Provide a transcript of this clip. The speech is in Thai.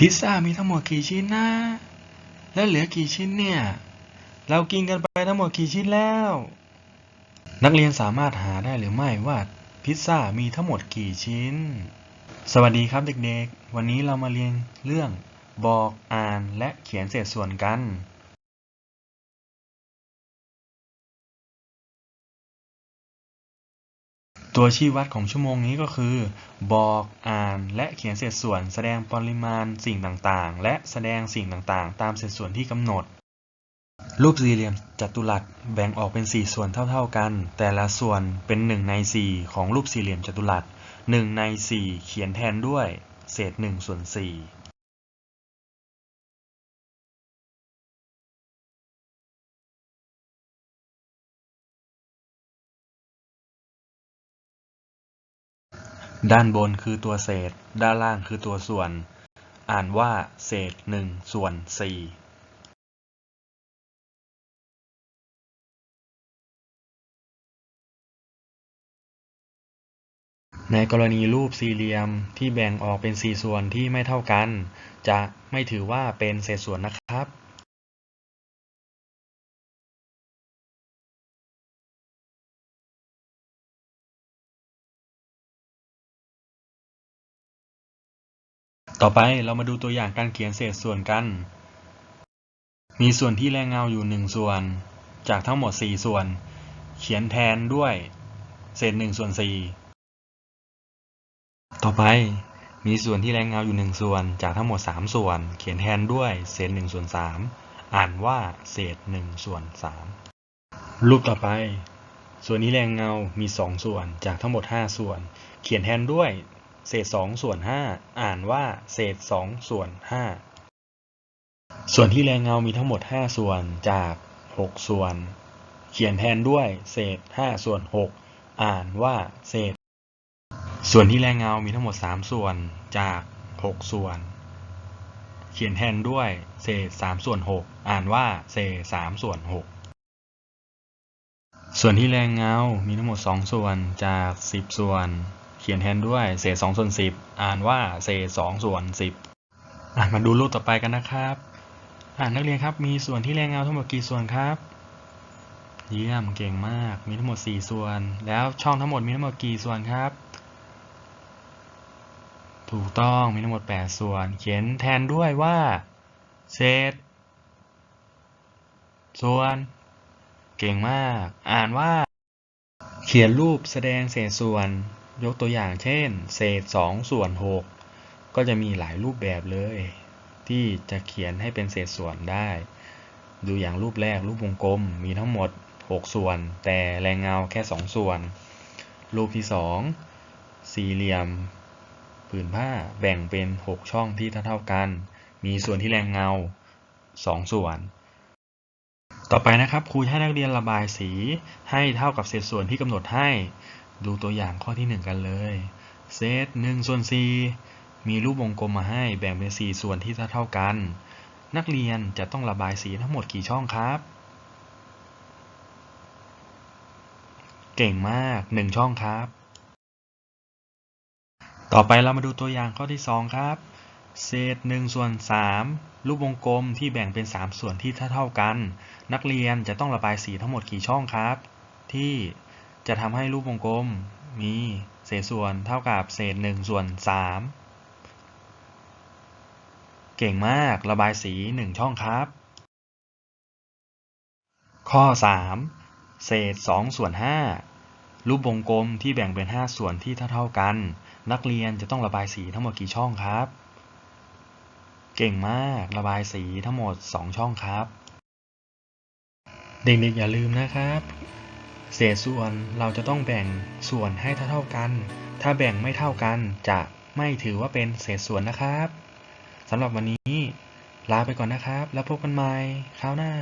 พิซซ่ามีทั้งหมดกี่ชิ้นนะ แล้วเหลือกี่ชิ้นเนี่ย เรากินกันไปทั้งหมดกี่ชิ้นแล้ว นักเรียนสามารถหาได้หรือไม่ว่าพิซซ่ามีทั้งหมดกี่ชิ้น สวัสดีครับเด็กๆ วันนี้เรามาเรียนเรื่องบอกอ่านและเขียนเศษส่วนกัน ตัวชี้วัดของชั่วโมงนี้ก็คือ บอกอ่านและเขียนเศษส่วน แสดงปริมาณสิ่งต่างๆ และแสดงสิ่งต่างๆ ตามเศษส่วนที่กำหนด รูปสี่เหลี่ยมจัตุรัสแบ่งออกเป็น 4 ส่วนเท่าๆกัน แต่ละส่วนเป็น 1 ใน 4 ของรูปสี่เหลี่ยมจัตุรัส1ใน 4 เขียนแทนด้วย เศษ1ส่วน4 ด้านบนคือตัวเศษ ด้านล่างคือตัวส่วน อ่านว่า เศษ1ส่วน4ในกรณีรูปสี่เหลี่ยมที่แบ่งออกเป็น4ส่วนที่ไม่เท่ากัน จะไม่ถือว่าเป็นเศษส่วนนะครับ ต่อไปเรามาดูตัวอย่างการเขียนเศษส่วนกัน มีส่วนที่แรงเงาอยู่ 1 ส่วน จากทั้งหมด 4 ส่วน เขียนแทนด้วย เศษ1ส่วน4ต่อไปมีส่วนที่แรงเงาอยู่ 1 ส่วน จากทั้งหมด 3 ส่วน เขียนแทนด้วย เศษ1ส่วน3อ่านว่าเศษ1ส่วน3รูปต่อไป ส่วนนี้แรงเงามี 2 ส่วน จากทั้งหมด 5 ส่วน เขียนแทนด้วย เศษ2ส่วน5อ่านว่าเศษ2ส่วน5ส่วนที่แรงเงามีทั้งหมด 5 ส่วนจาก 6 ส่วน เขียนแทนด้วยเศษ5ส่วน 6 อ่านว่าเศษ ส่วนที่แรงเงามีทั้งหมด 3 ส่วนจาก 6 ส่วน เขียนแทนด้วยเศษ3ส่วน 6 อ่านว่าเศษ3ส่วน 6ส่วนที่แรงเงา มีทั้งหมด 2 ส่วนจาก 10 ส่วน ขียนแทนด้วยเศษ2ส่วน10 อ่านว่าเศษ2ส่วน10อะมาดูรูปต่อไปกันนะครับ อ่านักเรียนครับ มีส่วนที่แรงเงาทั้งหมดกี่ส่วนครับ เยี่ยมเก่งมาก มีทั้งหมด 4 ส่วน แล้วช่องทั้งหมดมีทั้งหมดกี่ส่วนครับ ถูกต้องมีทั้งหมด 8 ส่วน เขียนแทนด้วยว่าเศษ ส่วน เก่งมาก อ่านว่า เขียนรูปแสดงเศษส่วน ยกตัวอย่างเช่น เศษ 2 ส่วน 6 ก็จะมีหลายรูปแบบเลย ที่จะเขียนให้เป็นเศษส่วนได้ ดูอย่างรูปแรกรูปวงกลมมีทั้งหมด 6 ส่วน แต่แรงเงาแค่ 2 ส่วน รูปที่ 2 สี่เหลี่ยมผืนผ้าแบ่งเป็น 6 ช่องที่เท่าๆกัน มีส่วนที่แรงเงา 2 ส่วน ต่อไปนะครับครูให้นักเรียนระบายสีให้เท่ากับเศษส่วนที่กำหนดให้ ดูตัวอย่างข้อที่ 1 กันเลยเศษ1ส่วน4มีรูปวงกลมมาให้แบ่งเป็น 4 ส่วนที่เท่ากัน นักเรียนจะต้องระบายสีทั้งหมดกี่ช่องครับ เก่งมาก 1 ช่องครับ ต่อไปเรามาดูตัวอย่างข้อที่ 2 ครับ เศษ1ส่วน3รูปวงกลมที่แบ่งเป็น 3 ส่วนที่เท่าๆกัน นักเรียนจะต้องระบายสีทั้งหมดกี่ช่องครับ ที่ จะทำให้รูปวงกลมมีเศษส่วนเท่ากับเศษ1ส่วน3เก่งมากระบายสี 1 ช่องครับ ข้อ 3 เศษ2ส่วน5รูปวงกลมที่แบ่งเป็น 5 ส่วนที่เท่าๆกัน นักเรียนจะต้องระบายสีทั้งหมดกี่ช่องครับ เก่งมากระบายสีทั้งหมด 2 ช่องครับ เด็กๆอย่าลืมนะครับ เศษส่วนเราจะต้องแบ่งส่วนให้เท่าๆกัน ถ้าแบ่งไม่เท่ากันจะไม่ถือว่าเป็นเศษส่วนนะครับสำหรับวันนี้ลาไปก่อนนะครับ แล้วพบกันใหม่คราวหน้า